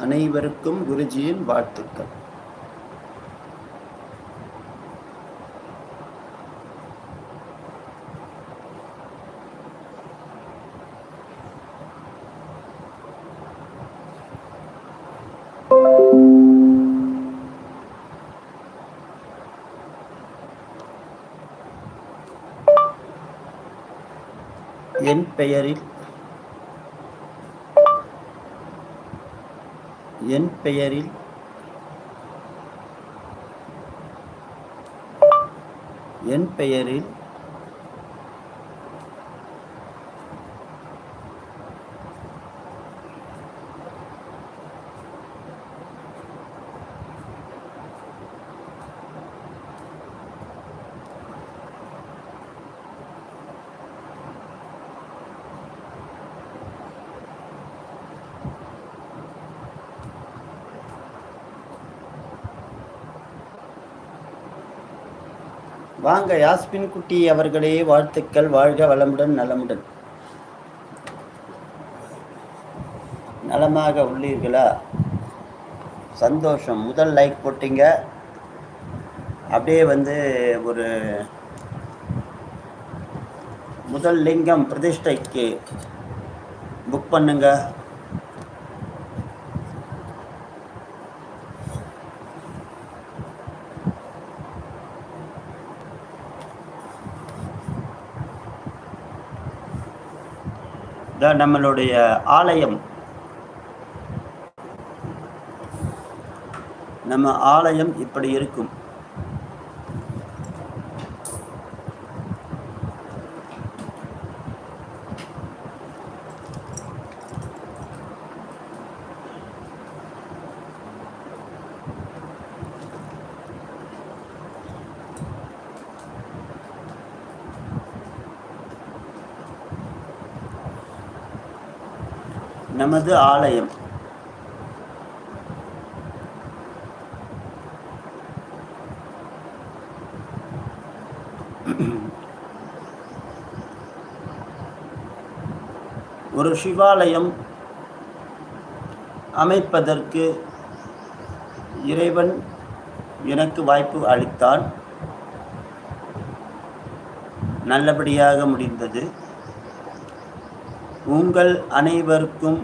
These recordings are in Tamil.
அனைவருக்கும் குருஜியின் வாழ்த்துக்கள். என் பெயரில் என் பெயரில் என் பெயரில் வாங்க யாஸ்மின் குட்டி அவர்களே வாழ்த்துக்கள். வாழ்க வளமுடன் நலமுடன். நலமாக உள்ளீர்களா? சந்தோஷம். முதல் லைக் போட்டீங்க. அப்படியே வந்து ஒரு முதல் லிங்கம் பிரதிஷ்டைக்கு புக் பண்ணுங்கள் நம்மளுடைய ஆலயம். நம்ம ஆலயம் இப்படி இருக்கும். நமது ஆலயம். ஒரு சிவாலயம் அமைப்பதற்கு இறைவன் எனக்கு வாய்ப்பு அளித்தான். நல்லபடியாக முடிந்தது. உங்கள் அனைவருக்கும்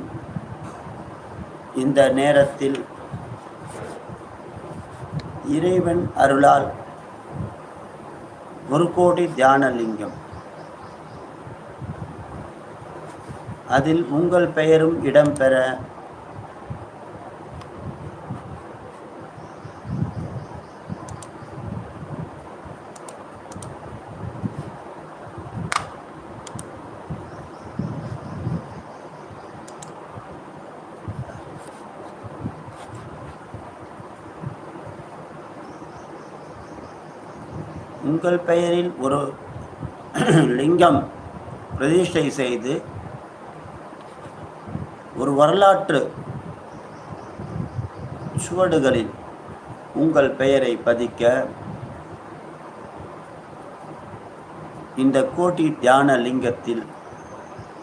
இந்த நேரத்தில் இறைவன் அருளால் ஒரு கோடி தியானலிங்கம். அதில் உங்கள் பெயரும் இடம்பெற உங்கள் பெயரில் ஒரு லிங்கம் பிரதிஷ்டை செய்து ஒரு வரலாற்று சுவடுகளில் உங்கள் பெயரை பதிக்க இந்த கோட்டி தியான லிங்கத்தில்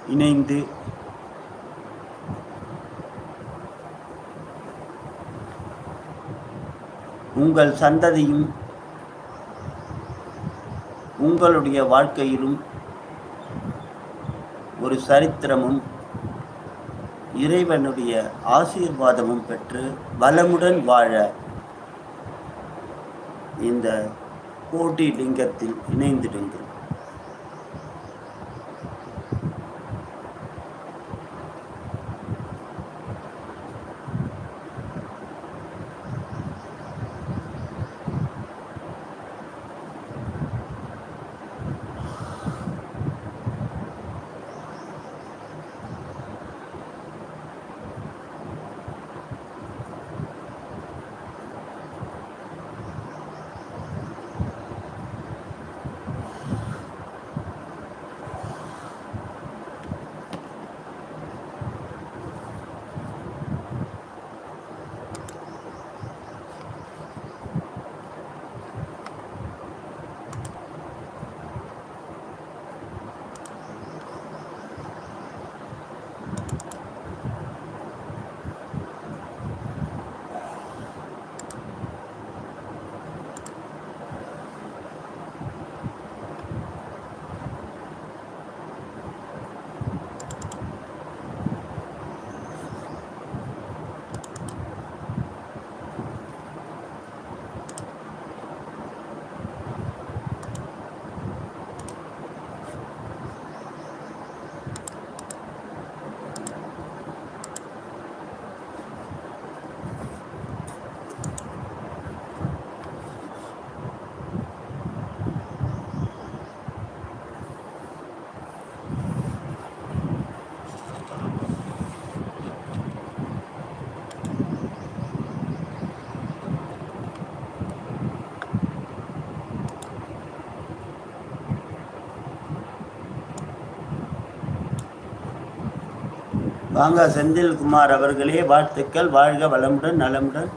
இணைந்து உங்கள் சந்ததியும் உங்களுடைய வாழ்க்கையிலும் ஒரு சரித்திரமும் இறைவனுடைய ஆசீர்வாதமும் பெற்று வளமுடன் வாழ இந்த கோட்டி லிங்கத்தில் இணைந்திடுங்கள். வாங்க செந்தில்குமார் அவர்களே வாழ்த்துக்கள் வாழ்க வளமுடன் நலமுடன்.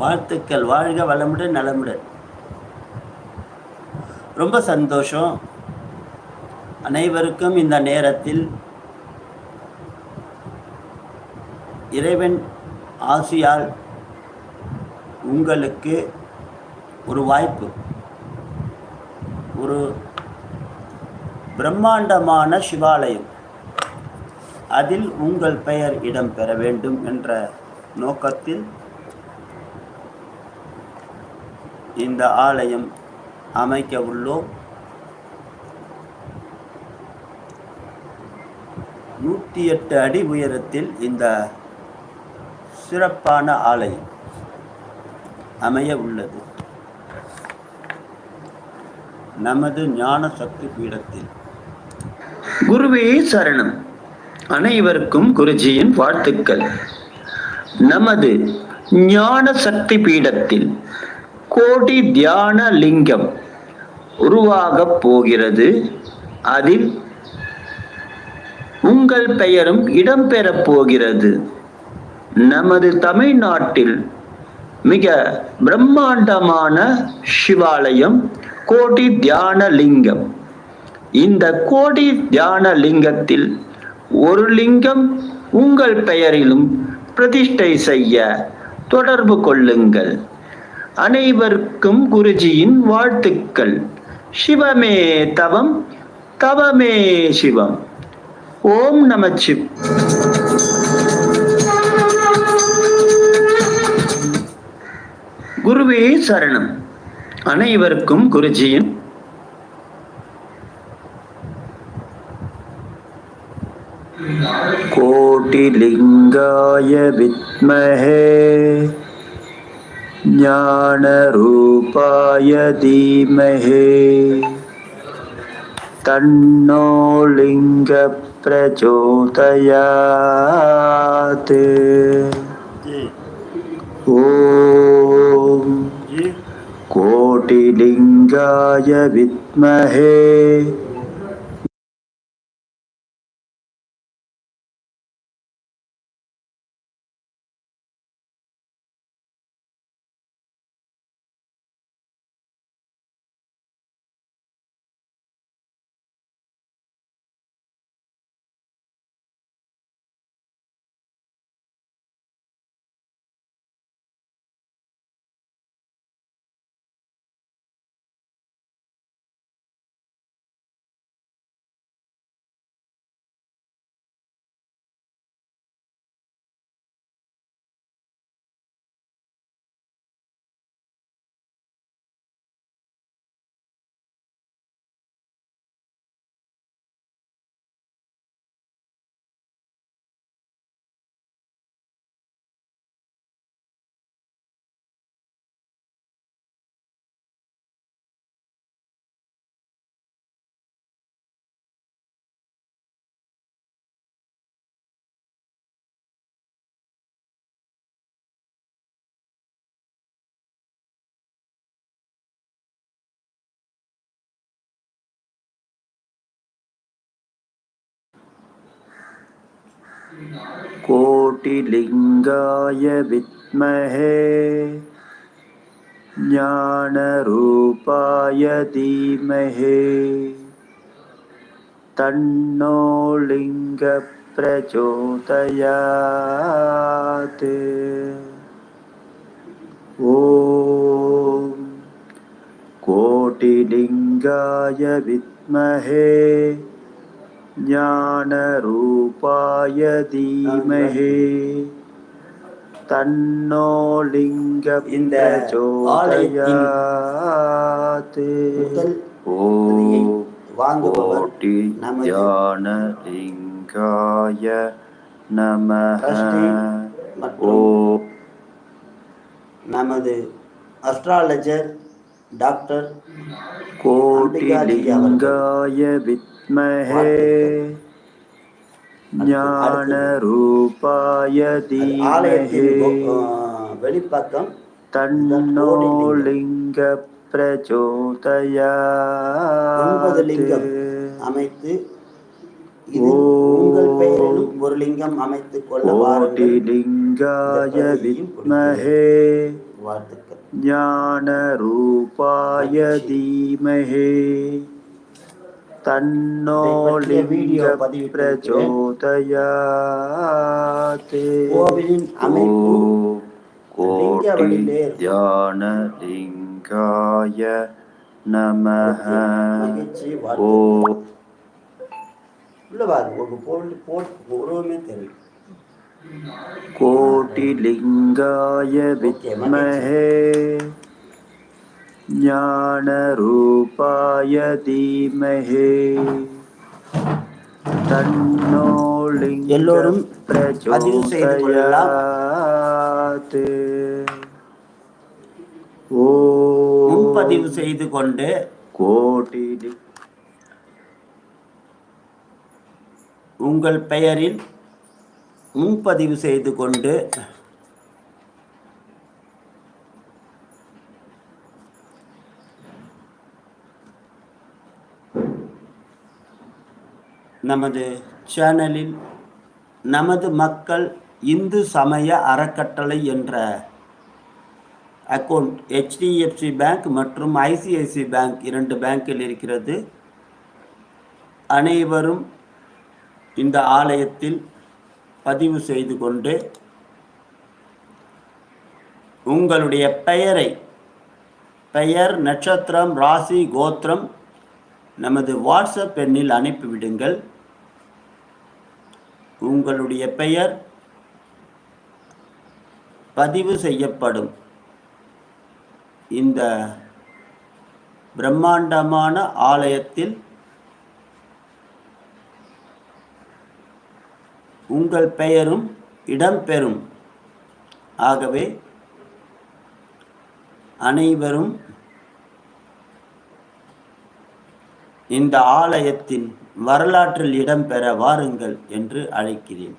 வாழ்த்துக்கள். வாழ்க வளமுடன் நலமுடன். ரொம்ப சந்தோஷம். அனைவருக்கும் இந்த நேரத்தில் இறைவன் ஆசியால் உங்களுக்கு ஒரு வாய்ப்பு ஒரு பிரம்மாண்டமான சிவாலயம். அதில் உங்கள் பெயர் இடம்பெற வேண்டும் என்ற நோக்கத்தில் இந்த ஆலயம் அமைக்க உள்ளோம். நூற்றி எட்டு அடி உயரத்தில் இந்த சிறப்பான ஆலயம் அமைய உள்ளது. நமது ஞான சக்தி பீடத்தில். குருவே சரணம். அனைவருக்கும் குருஜியின் வாழ்த்துக்கள். நமது ஞான சக்தி பீடத்தில் கோடி தியான லிங்கம் உருவாகப் போகிறது. அதில் உங்கள் பெயரும் இடம்பெறப் போகிறது. நமது தமிழ்நாட்டில் மிக பிரம்மாண்டமான சிவாலயம் கோடி தியான லிங்கம். இந்த கோடி தியான லிங்கத்தில் ஒரு லிங்கம் உங்கள் பெயரிலும் பிரதிஷ்டை செய்ய தொடர்பு கொள்ளுங்கள். அனைவருக்கும் குருஜியின் வாழ்த்துக்கள் சிவமே தவம் தவமே சிவம் ஓம் நமச்சிவ் குருவே சரணம் அனைவருக்கும் குருஜியின் कोटिलिङ्गाय विद्महे ஞானரூபாய தீமஹே. தன்னோ லிங்க பிரச்சோதயாத் ஓம் கோட்டிலிங்காய வித்மஹே. कोटिलिङ्गाय विद्महे ज्ञानरूपाय धीमहि तन्नो लिङ्गप्रचोदयात् ॐ कोटिलिङ्गाय ज्ञानलिङ्गाय विद्महे ஞானரூபாய தீமகே தன்னோலிங்க இந்த ஜோதயாத்து வாங்குபவர் ஞான லிங்காய நம நமது அஸ்ட்ராலஜர் டாக்டர் கோட்டிலிங்காய வித்மஹே. ஞான ரூபாய தீமஹே. வெளிப்பக்கம் தன்னோலிங்க பிரச்சோதயா ஒன்பது லிங்கம் அமைத்து ஒரு லிங்கம் அமைத்துக் கொள்ள வாருங்கள். லிங்காய வித்மஹே. வாழ்த்துக்கள். ஞானரூபாய தீமஹே தன்னோ லிங்க பிரச்சோதயாத் கோவிலின் அமைப்பு கோட்டி தியான உள்ள பாருங்க ஒரு பொருள் போட்டு உருவமே தெரியும் कोटिलिङ्गाय विद्महे ज्ञानरूपाय धीमहि तन्नो எல்லோரும் பதிவு செய்து கொள்ளலாம். लिङ्गप्रचोदयात् முன்பதிவு ॐ செய்து கொண்டு कोटिलि உங்கள் பெயரில் முன்பதிவு செய்து கொண்டு நமது சேனலில் நமது மக்கள் இந்து சமய அறக்கட்டளை என்ற அக்கௌண்ட் ஹெச்டிஎஃப்சி பேங்க் மற்றும் ஐசிஐசி பேங்க் இரண்டு பேங்கில் இருக்கிறது. அனைவரும் இந்த ஆலயத்தில் பதிவு செய்து கொண்டு உங்களுடைய பெயரை பெயர் நட்சத்திரம் ராசி கோத்திரம் நமது வாட்ஸ்அப் எண்ணில் அனுப்பிவிடுங்கள். உங்களுடைய பெயர் பதிவு செய்யப்படும். இந்த பிரம்மாண்டமான ஆலயத்தில் உங்கள் பெயரும் இடம்பெறும். ஆகவே அனைவரும் இந்த ஆலயத்தின் வரலாற்றில் இடம்பெற வாருங்கள் என்று அழைக்கிறேன்.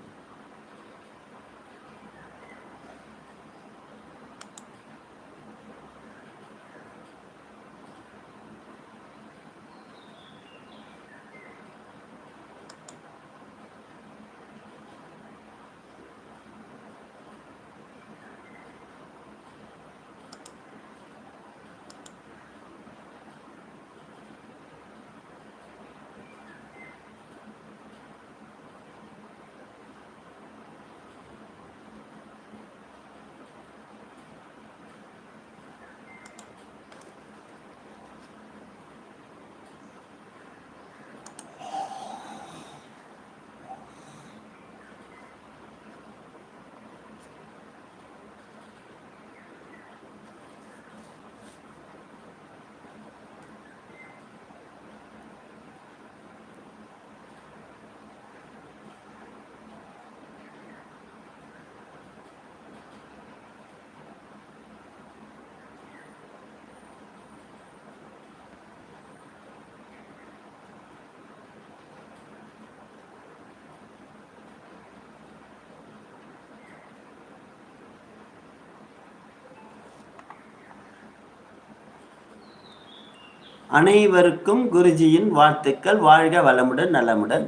அனைவருக்கும் குருஜியின் வாழ்த்துக்கள். வாழ்க வளமுடன் நலமுடன்.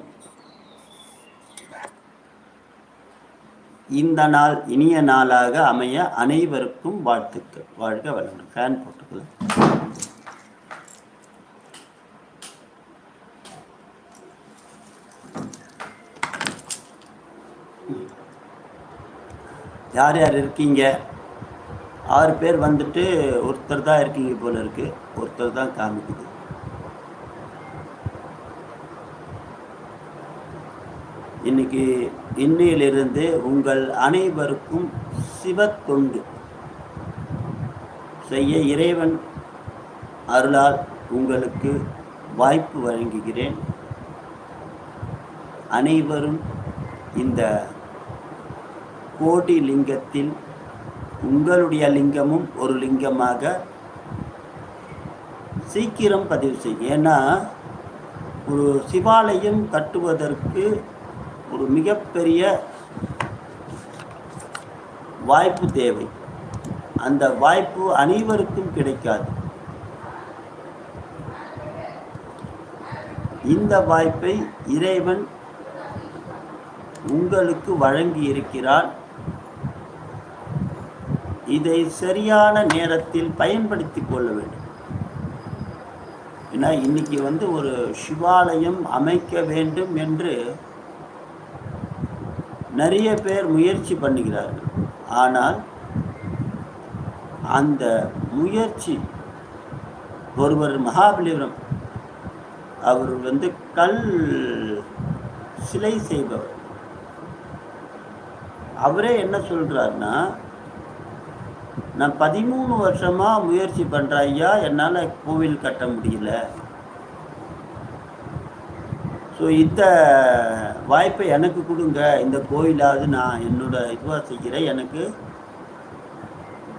இந்த நாள் இனிய நாளாக அமைய அனைவருக்கும் வாழ்த்துக்கள். வாழ்க வளமுடன். ஃபேன் போட்டுக்கலாம் யார் யார் இருக்கீங்க? ஆறு பேர் வந்துட்டு ஒருத்தர் தான் இருக்கீங்க போல இருக்குது ஒருத்தர் தான் காமிக்குது. இன்னைக்கு இன்னையிலிருந்து உங்கள் அனைவருக்கும் சிவத்தொண்டு செய்ய இறைவன் அருளால் உங்களுக்கு வாய்ப்பு வழங்குகிறேன். அனைவரும் இந்த கோடி லிங்கத்தில் உங்களுடைய லிங்கமும் ஒரு லிங்கமாக சீக்கிரம் பதிவு செய்யும் ஏன்னா ஒரு சிவாலயம் கட்டுவதற்கு ஒரு மிகப்பெரிய வாய்ப்பு தேவை. அந்த வாய்ப்பு அனைவருக்கும் கிடைக்காது. இந்த வாய்ப்பை இறைவன் உங்களுக்கு வழங்கி இருக்கிறான் இதை சரியான நேரத்தில் பயன்படுத்திக் கொள்ள வேண்டும். ஏன்னா இன்னைக்கு வந்து ஒரு சிவாலயம் அமைக்க வேண்டும் என்று நிறைய பேர் முயற்சி பண்ணுகிறார்கள். ஆனால் அந்த முயற்சி ஒருவர் மகாபலிபுரம் அவர் வந்து கல் சிலை செய்பவர். அவரே என்ன சொல்கிறாருன்னா நான் பதிமூணு வருஷமா முயற்சி பண்றேன் ஐயா. என்னால் கோவில் கட்ட முடியல. ஸோ இந்த வாய்ப்பை எனக்கு கொடுங்க. இந்த கோயிலாவது நான் என்னோட இதுவாக செய்கிறேன். எனக்கு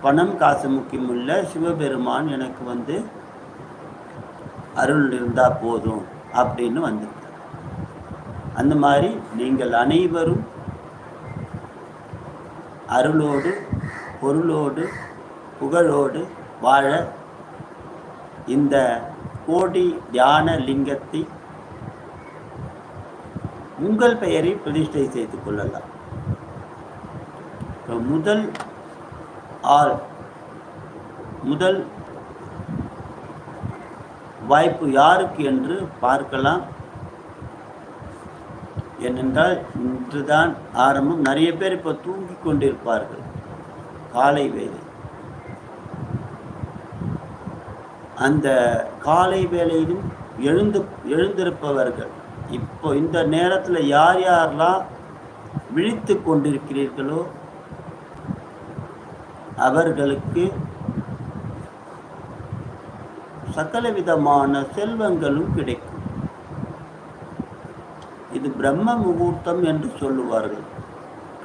பணம் காசு முக்கியம் இல்லை. சிவபெருமான் எனக்கு வந்து அருள் இருந்தால் போதும் அப்படின்னு வந்திருக்கார். அந்த மாதிரி நீங்கள் அனைவரும் அருளோடு பொருளோடு புகழோடு வாழ இந்த கோடி தியான லிங்கத்தை உங்கள் பெயரில் பிரதிஷ்டை செய்து கொள்ளலாம். முதல் ஆள் முதல் வாய்ப்பு யாருக்கு என்று பார்க்கலாம். ஏனென்றால் இன்றுதான் ஆரம்பம். நிறைய பேர் இப்போ தூங்கி கொண்டிருப்பார்கள். காலை வேலை. அந்த காலை வேலையிலும் எழுந்து எழுந்திருப்பவர்கள் இப்போ இந்த நேரத்தில் யார் யாரெல்லாம் விழித்து கொண்டிருக்கிறீர்களோ அவர்களுக்கு சகல விதமான செல்வங்களும் கிடைக்கும். இது பிரம்ம முகூர்த்தம் என்று சொல்லுவார்கள்.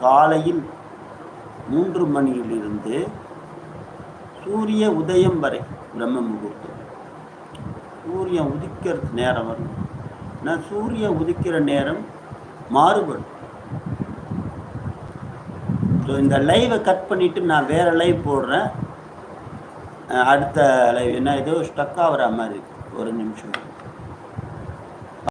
காலையில் மூன்று மணியிலிருந்து சூரிய உதயம் வரை பிரம்ம முகூர்த்தம். சூரியன் உதிக்கிற நேரம் வரும். நான் சூரியன் உதிக்கிற நேரம் மாறுபடும். ஸோ இந்த லைவை கட் பண்ணிவிட்டு நான் வேறு லைவ் போடுறேன். அடுத்த லைவ் என்ன ஏதோ ஸ்டக் ஆகிற மாதிரி இருக்கு. ஒரு நிமிஷம்.